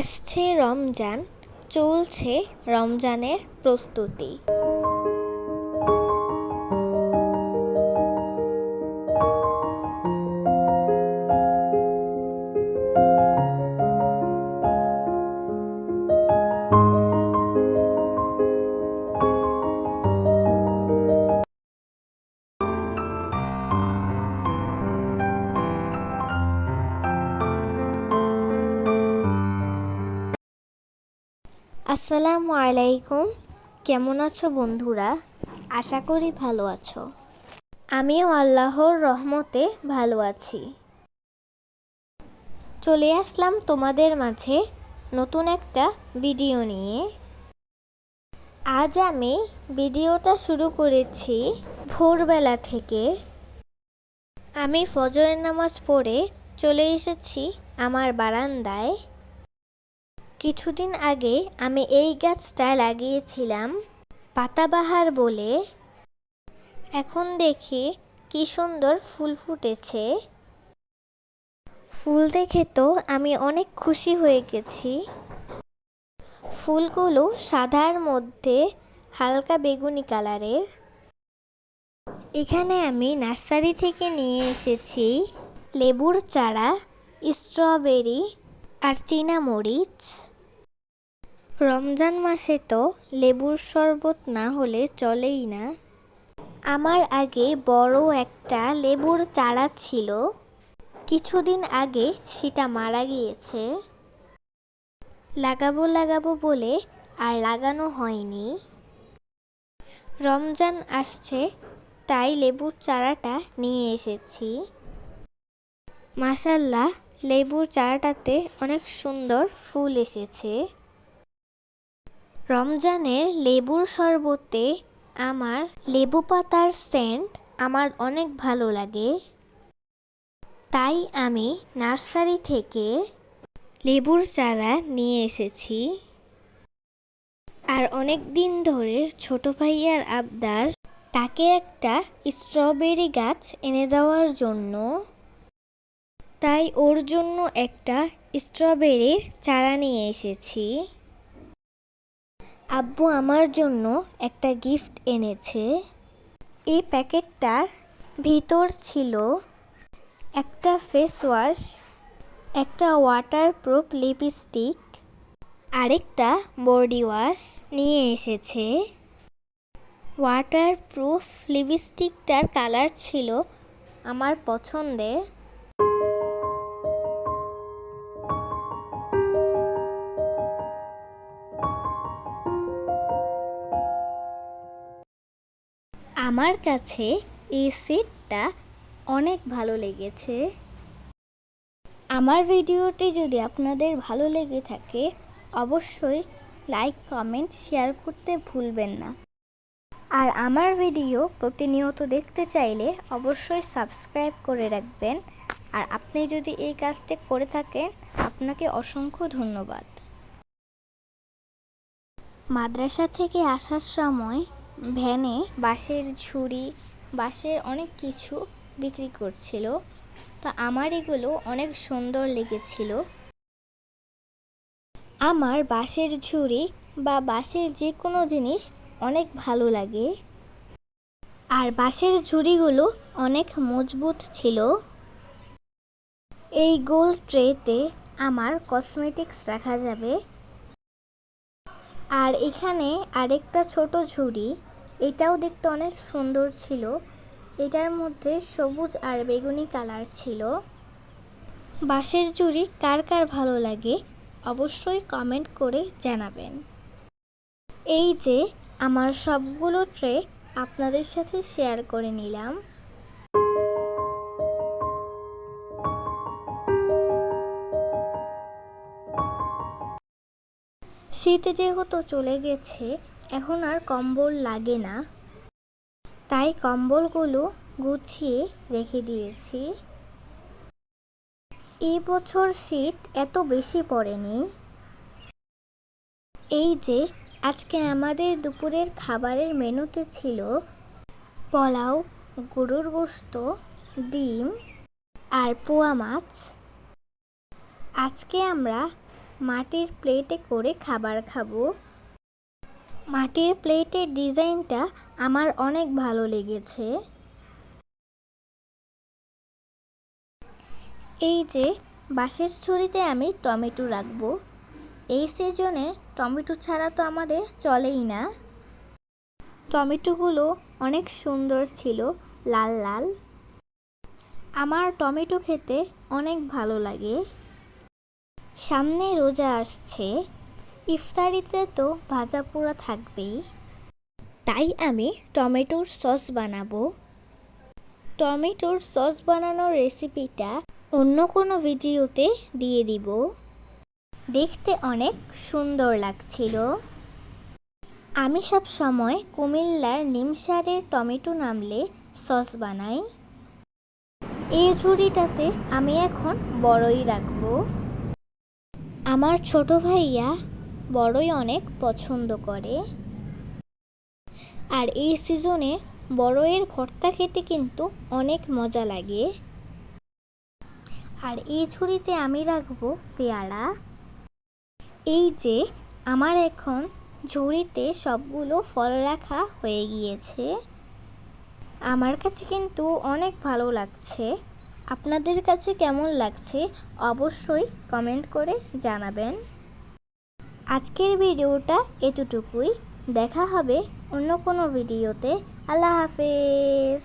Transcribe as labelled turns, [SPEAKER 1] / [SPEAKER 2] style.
[SPEAKER 1] আসছে রমজান চলছে রমজানের প্রস্তুতি। আসসালামু আলাইকুম। কেমন আছো বন্ধুরা? আশা করি ভালো আছো। আমিও আল্লাহর রহমতে ভালো আছি। চলে আসলাম তোমাদের মাঝে নতুন একটা ভিডিও নিয়ে। আজ আমি ভিডিওটা শুরু করেছি ভোরবেলা থেকে। আমি ফজরের নামাজ পড়ে চলে এসেছি আমার বারান্দায়। কিছুদিন আগে আমি এই গাছটা লাগিয়েছিলাম, পাতাবাহার বলে। এখন দেখি কি সুন্দর ফুল ফুটেছে। ফুল দেখে তো আমি অনেক খুশি হয়ে গেছি। ফুলগুলো সাদার মধ্যে হালকা বেগুনি কালারের। এখানে আমি নার্সারি থেকে নিয়ে এসেছি লেবুর চারা, স্ট্রবেরি আর চীনা মরিচ। রমজান মাসে তো লেবুর শরবত না হলে চলেই না। আমার আগে বড় একটা লেবুর চারা ছিল। কিছুদিন আগে সেটা মারা গিয়েছে। লাগাবো লাগাবো বলে আর লাগানো হয়নি। রমজান আসছে, তাই লেবুর চারাটা নিয়ে এসেছি। মাসাল্লাহ লেবুর চারাটাতে অনেক সুন্দর ফুল এসেছে। রমজানের লেবুর শরবতে আমার লেবু পাতার সেন্ট আমার অনেক ভালো লাগে। তাই আমি নার্সারি থেকে লেবুর চারা নিয়ে এসেছি। আর অনেক দিন ধরে ছোট ভাইয়ার আবদার তাকে একটা স্ট্রবেরি গাছ এনে দেওয়ার জন্য। তাই ওর জন্য একটা স্ট্রবেরির চারা নিয়ে এসেছি। আব্বু আমার জন্য একটা গিফট এনেছে। এই প্যাকেটটার ভিতর ছিল একটা ফেস ওয়াশ একটা ওয়াটারপ্রুফ লিপস্টিক আরেকটা বডি ওয়াশ নিয়ে এসেছে। ওয়াটারপ্রুফ লিপস্টিকটার কালার ছিল আমার পছন্দের। আমার কাছে এই সেটটা অনেক ভালো লেগেছে। আমার ভিডিওটি যদি আপনাদের ভালো লেগে থাকে, অবশ্যই লাইক কমেন্ট শেয়ার করতে ভুলবেন না। আর আমার ভিডিও প্রতিনিয়ত দেখতে চাইলে অবশ্যই সাবস্ক্রাইব করে রাখবেন। আর আপনি যদি এই কাজটি করে থাকেন, আপনাকে অসংখ্য ধন্যবাদ। মাদ্রাসা থেকে আসার সময় ভ্যানে বাঁশের ঝুড়ি, বাঁশের অনেক কিছু বিক্রি করছিল। তো আমার এগুলো অনেক সুন্দর লেগেছিল। আমার বাঁশের ঝুড়ি বা বাঁশের যে কোনো জিনিস অনেক ভালো লাগে। আর বাঁশের ঝুড়িগুলো অনেক মজবুত ছিল। এই গোল ট্রেতে আমার কসমেটিক্স রাখা যাবে। আর এখানে আরেকটা ছোট ঝুড়ি। এটাও দেখতে অনেক সুন্দর ছিল। এটার মধ্যে সবুজ আর বেগুনি কালার ছিল। বাঁশের ঝুড়ি কার কার ভালো লাগে অবশ্যই কমেন্ট করে জানাবেন। এই যে, আমার সবগুলো ট্রে আপনাদের সাথে শেয়ার করে নিলাম। শীত যেহেতু চলে গেছে, এখন আর কম্বল লাগে না। তাই কম্বলগুলো গুছিয়ে রেখে দিয়েছি। এই বছর শীত এত বেশি পড়েনি। এই যে, আজকে আমাদের দুপুরের খাবারের মেনুতে ছিল পোলাও গরুর গোস্ত ডিম আর পোয়া মাছ। আজকে আমরা মাটির প্লেটে করে খাবার খাব। মাটির প্লেটের ডিজাইনটা আমার অনেক ভালো লেগেছে। এই যে, বাঁশের ছুরিতে আমি টমেটো রাখব। এই সিজনে টমেটো ছাড়া তো আমাদের চলেই না। টমেটোগুলো অনেক সুন্দর ছিল, লাল লাল। আমার টমেটো খেতে অনেক ভালো লাগে। সামনে রোজা আসছে, ইফতারিতে তো ভাজা পোড়া থাকবেই। তাই আমি টমেটোর সস বানাবো। টমেটোর সস বানানোর রেসিপিটা অন্য কোনো ভিডিওতে দিয়ে দিব। দেখতে অনেক সুন্দর লাগছিল। আমি সব সময় কুমিল্লার নিমসারের টমেটো নামলে সস বানাই। এই ঝুড়িটাতে আমি এখন বড়ই রাখব। আমার ছোট ভাইয়া বড়ই অনেক পছন্দ করে। আর এই সিজনে বড়ইয়ের ভর্তা খেতে কিন্তু অনেক মজা লাগে। আর এই ঝুড়িতে আমি রাখব পেয়ারা। এই যে আমার এখন ঝুড়িতে সবগুলো ফল রাখা হয়ে গিয়েছে। আমার কাছে কিন্তু অনেক ভালো লাগছে। আপনাদের কাছে কেমন লাগছে অবশ্যই কমেন্ট করে জানাবেন। আজকের ভিডিওটা এতটুকুই। দেখা হবে অন্য কোনো ভিডিওতে। আল্লাহ হাফেজ।